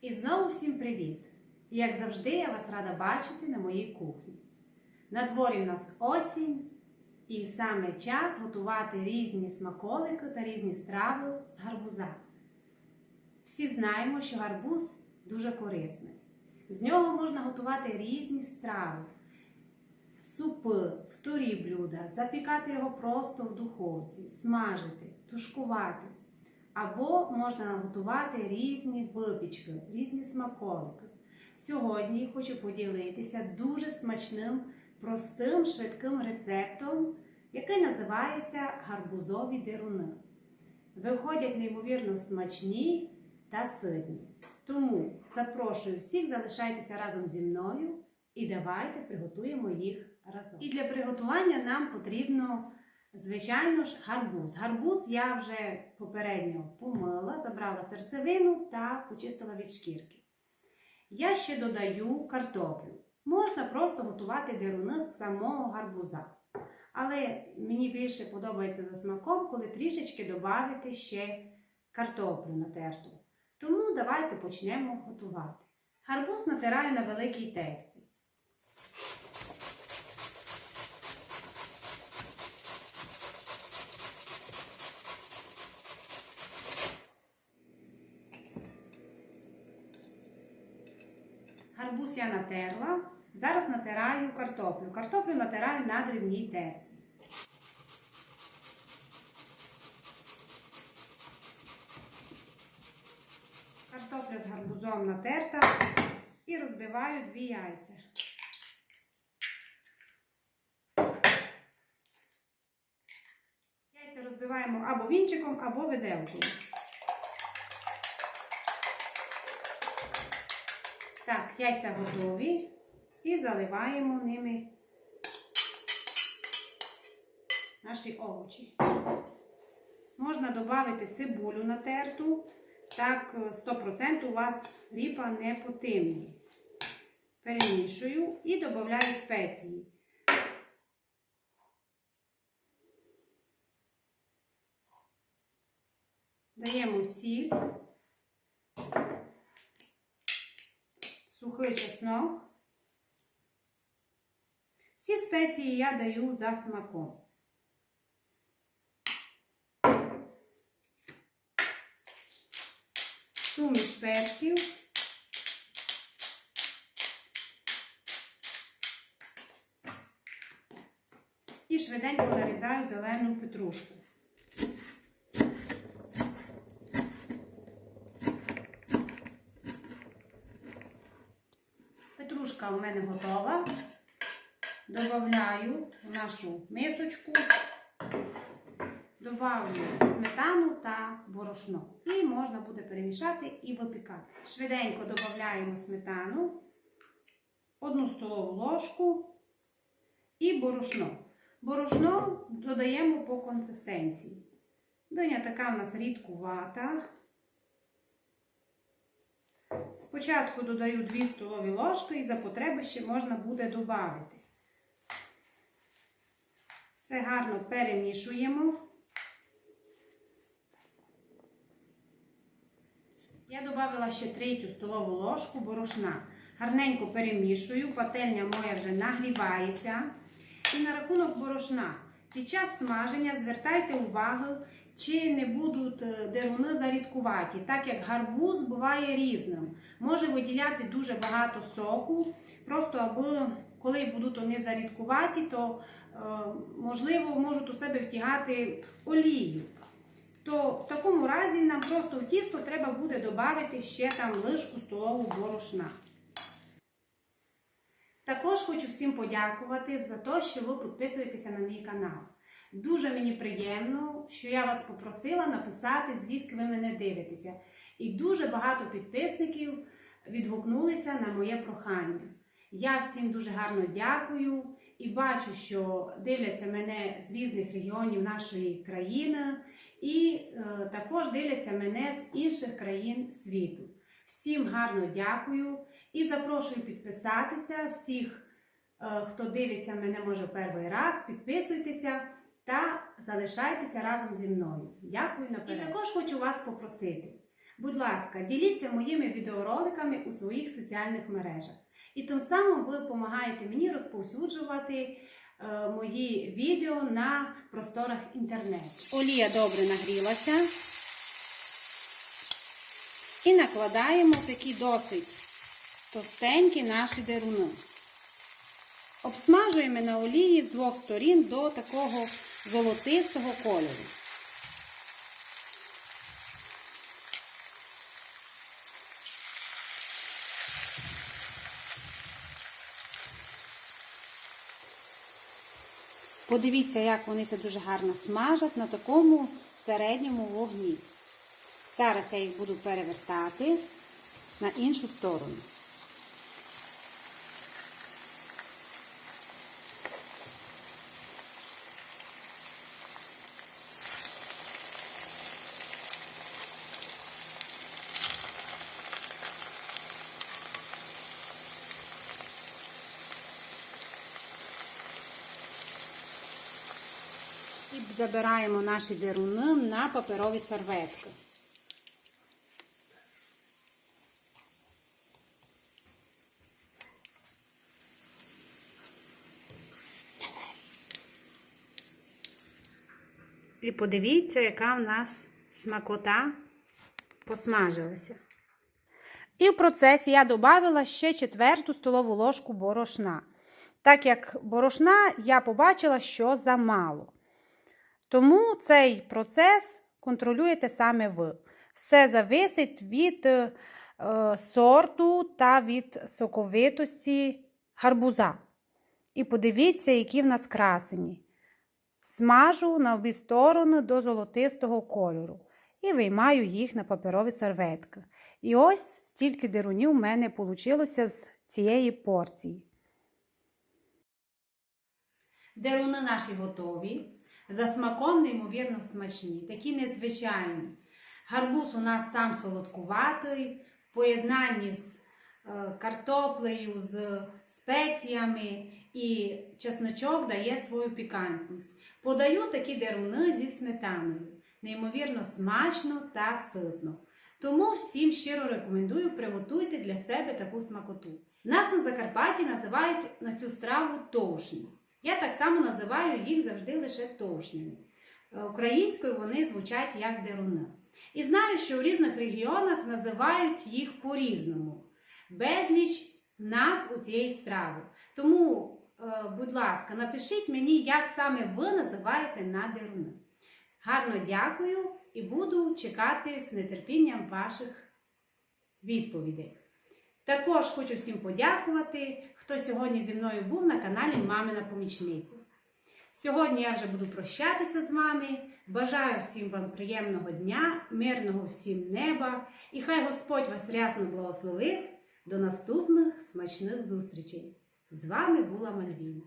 І знову всім привіт! Як завжди, я вас рада бачити на моїй кухні. На дворі в нас осінь, і саме час готувати різні смаколики та різні страви з гарбуза. Всі знаємо, що гарбуз дуже корисний. З нього можна готувати різні страви, супи, вторі блюда, запікати його просто в духовці, смажити, тушкувати. Або можна готувати різні випічки, різні смаколики. Сьогодні хочу поділитися дуже смачним, простим, швидким рецептом, який називається гарбузові дируни. Виходять неймовірно смачні та ситні. Тому запрошую всіх, залишайтеся разом зі мною і давайте приготуємо їх разом. І для приготування нам потрібно Звичайно ж, гарбуз. Гарбуз я вже попередньо помила, забрала серцевину та почистила від шкірки. Я ще додаю картоплю. Можна просто готувати деруни з самого гарбуза. Але мені більше подобається за смаком, коли трішечки додати ще картоплю натерту. Тому давайте почнемо готувати. Гарбуз натираю на великій терці. Гарбуз я натерла. Зараз натираю картоплю. Картоплю натираю на дрібній терці. Картопля з гарбузом натерта і розбиваю дві яйця. Яйця розбиваємо або вінчиком, або виделкою. Так, яйця готові і заливаємо ними наші овочі. Можна додати цибулю натерту, так 100% у вас ріпа не потемніє. Перемішую і додаю спеції. Даємо сіль. Сухий чеснок. Всі спеції я даю за смаком. Суміш перців. І швиденько нарізаю зелену петрушку. У мене готова. Добавляю в нашу мисочку, добавлю сметану та борошно. І можна буде перемішати і випікати. Швиденько додаємо сметану, одну столову ложку і борошно. Борошно додаємо по консистенції. Диня така в нас рідкувата. Спочатку додаю 2 столові ложки і за потреби ще можна буде додати. Все гарно перемішуємо. Я додала ще третю столову ложку борошна. Гарненько перемішую, пательня моя вже нагрівається. І на рахунок борошна. Під час смаження звертайте увагу, чи не будуть деруни зарідкуваті, так як гарбуз буває різним. Може виділяти дуже багато соку, просто аби коли будуть вони зарідкуваті, то е, можливо можуть у себе втягати олію. То в такому разі нам просто в тісто треба буде додати ще там лишку столову борошна. Також хочу всім подякувати за те, що ви підписуєтеся на мій канал. Дуже мені приємно, що я вас попросила написати, звідки ви мене дивитеся. І дуже багато підписників відгукнулися на моє прохання. Я всім дуже гарно дякую і бачу, що дивляться мене з різних регіонів нашої країни, і е, також дивляться мене з інших країн світу. Всім гарно дякую і запрошую підписатися всіх, е, хто дивиться мене може перший раз, підписуйтеся та залишайтеся разом зі мною. Дякую наперед. І також хочу вас попросити. Будь ласка, діліться моїми відеороликами у своїх соціальних мережах. І тим самим ви допомагаєте мені розповсюджувати е, мої відео на просторах інтернету. Олія добре нагрілася. І накладаємо такі досить товстенькі наші деруни. Обсмажуємо на олії з двох сторін до такого золотистого кольору. Подивіться, як вони це дуже гарно смажать на такому середньому вогні. Зараз я їх буду перевертати на іншу сторону. І забираємо наші деруни на паперові серветки. І подивіться, яка в нас смакота посмажилася. І в процесі я додала ще четверту столову ложку борошна. Так як борошна я побачила, що замало. Тому цей процес контролюєте саме ви. Все зависить від е, сорту та від соковитості гарбуза. І подивіться, які в нас красені. Смажу на обі сторони до золотистого кольору і виймаю їх на паперові серветки. І ось стільки дерунів у мене вийшло з цієї порції. Деруни наші готові. За смаком неймовірно смачні, такі незвичайні. Гарбуз у нас сам солодкуватий, в поєднанні з е, картоплею, з спеціями і чесночок дає свою пікантність. Подаю такі деруни зі сметаною. Неймовірно смачно та ситно. Тому всім щиро рекомендую приготуйте для себе таку смакоту. Нас на Закарпатті називають на цю страву товшні. Я так само називаю їх завжди лише товшнями. Е, Українською вони звучать як деруна. І знаю, що в різних регіонах називають їх по-різному. Безліч назв у цієї страви. Тому, будь ласка, напишіть мені, як саме ви називаєте на деруни. Гарно дякую і буду чекати з нетерпінням ваших відповідей. Також хочу всім подякувати, хто сьогодні зі мною був на каналі Мамина Помічниця. Сьогодні я вже буду прощатися з вами. Бажаю всім вам приємного дня, мирного всім неба і хай Господь вас рясно благословить. До наступних смачних зустрічей! З вами була Мальвіна.